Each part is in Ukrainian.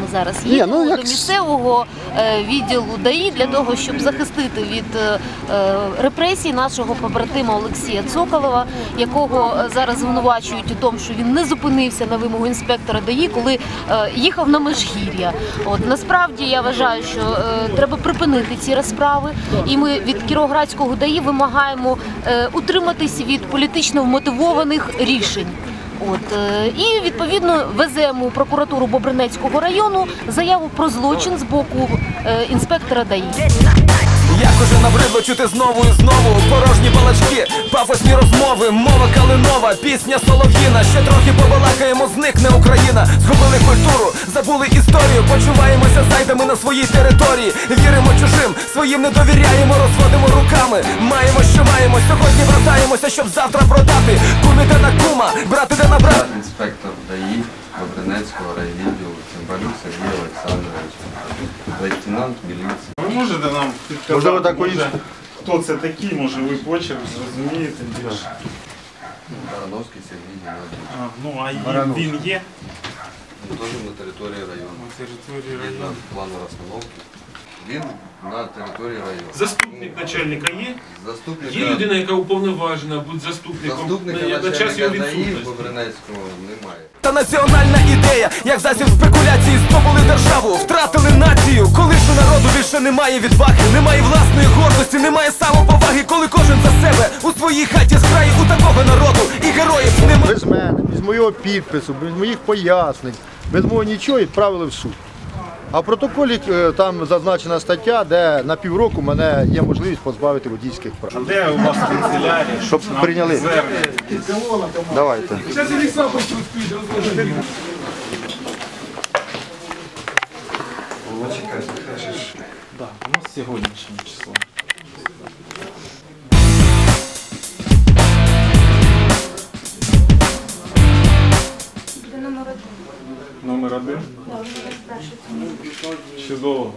Ми зараз їдемо ну, як до місцевого е, відділу ДАІ для того, щоб захистити від е, е, репресій нашого побратима Олексія Цоколова, якого зараз звинувачують у тому, що він не зупинився на вимогу інспектора ДАІ, коли їхав на Межгір'я. От насправді я вважаю, що треба припинити ці розправи, і ми від Кіровоградського ДАІ вимагаємо утриматись від політично вмотивованих рішень. От е, і відповідно веземо у прокуратуру Бобринецького району заяву про злочин з боку е, інспектора ДАІ. Як уже набридло чути знову і знову порожні балачки, пафосні розмови, мова пісня солов'їна. Ще трохи побалакаємо, зникне Україна. Згубили культуру, забули історію. Почуваємося зайдами на своїй території. Віримо чужим, своїм не довіряємо, розводимо руками. Маємо, що маємо. Сьогодні братаємося, щоб завтра продати. Кум іде на кума, брат іде на брата. Інспектор ДАІ Бобринецького райвідділу Цимбалюк Сергій Олександрович, лейтенант міліції. Ви можете нам підказати, Можливо, так може, хто це такий, може ви почерк зрозумієте більше. Барановський Сергій Геннадійович. Ну, а він, Барановський. він є Він теж на території району. на території Він на району. плану розстановки. Він на території району. Заступник начальника є? Заступника, Є людина, яка уповноважена бути заступником заступника на, на час його начальника ДАІ відсутності. Бобринецького немає. Та національна ідея, як засіб спекуляції, здобули державу, втратили націю. Коли ж у народу більше немає відваги, немає власної гордості, немає самоповаги, у своїй хаті зграє у такого народу і героїв немає. Без мене, без моєго підпису, без моїх пояснень, без мого нічого відправили в суд. А в протоколі е, там зазначена стаття, де на півроку мене є можливість позбавити водійських прав. Де у вас канцелярія? Щоб прийняли. Давайте. Да, у нас сьогоднішнє число. Номер один? Чудово.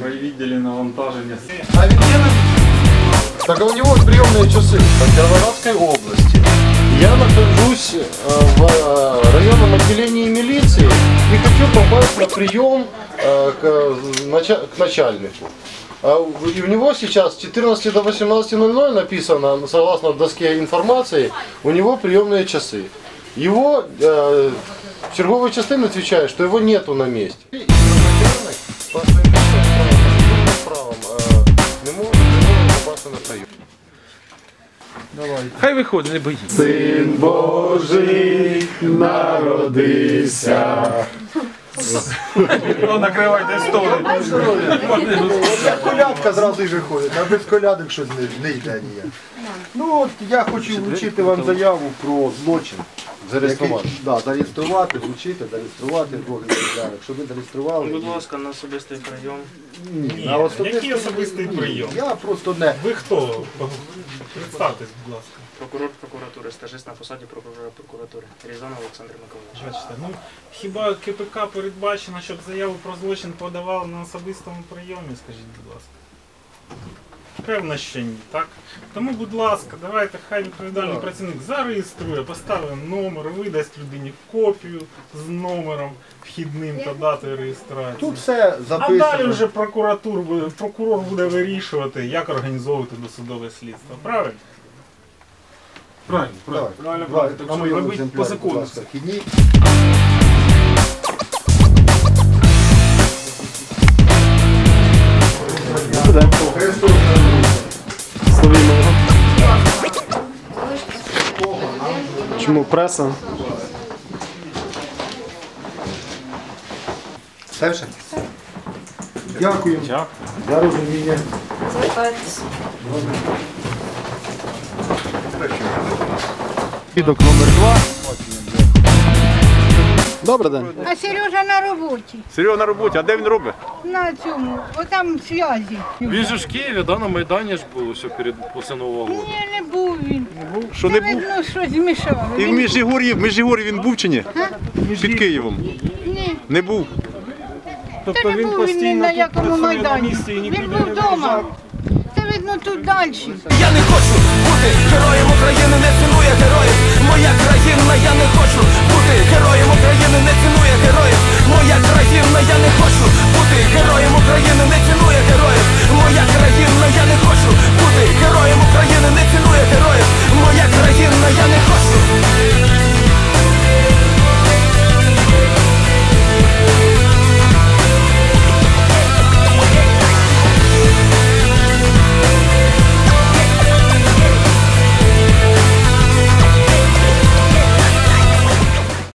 В райвідділі навантаження. Так у него приемные часы по Кировоградской области. Я нахожусь э, в э, районном отделении милиции и хочу попасть на прием э, к, нача- к начальнику. А у- И у него сейчас с 14 до 18.00 написано, согласно доске информации, у него приемные часы. Его э, черговый частин отвечает, что его нету на месте. И начальник по своим личным правам, по своим правам, э, не может не может попасть на прием. Хай виходить, не боїться. Син Божий народився. Ну, накривайте стол. Як колядка зразу й виходить, а без колядок щось не, не йде ніяк. Ну от я хочу вручити вам заяву про злочин. Зареєструвати. Який- Да, зареєструвати, вручити, зареєструвати двох екземплярів, щоб ви зареєстрували. Будь ласка, на особистий прийом. Ні, Ні, на особистий який особистий ні. прийом? Я просто не. Ви хто? Представтесь, будь ласка. Прокурор прокуратури, стажист на посаді прокурора прокуратури. Різанов Олександр Миколаївич. Бачите, ну хіба КПК передбачено, щоб заяву про злочин подавали на особистому прийомі, скажіть, будь ласка. Певно, що ні, так? Тому, будь ласка, давайте хай відповідальний працівник зареєструє, поставить номер, видасть людині копію з номером вхідним та датою реєстрації. Тут все А записано. далі вже прокуратур буде, прокурор буде вирішувати, як організовувати досудове слідство. Правильно? Правильно, Давай. правильно, Давай, Так що робіть по закону. Чому преса? Все вже? Дякую. Дякую. За розуміння. Звертайтеся. Відок номер два. Добрий день. А Сережа на роботі. Серйозно на роботі, а де він робить? На цьому, отам зв'язі. Він же ж в Києві, да, на Майдані ж був все перед після Нового року. Ні, не був він. Що Це не був? видно, щось змішали. І в Він- Міжгір'ї, в Міжгір'ї він був чи ні? Під Києвом. Ні, Не був. це не був він ні на якому майдані. Він був вдома. Це видно тут далі. Я не хочу бути героєм України, не цінує героїв. Моя країна,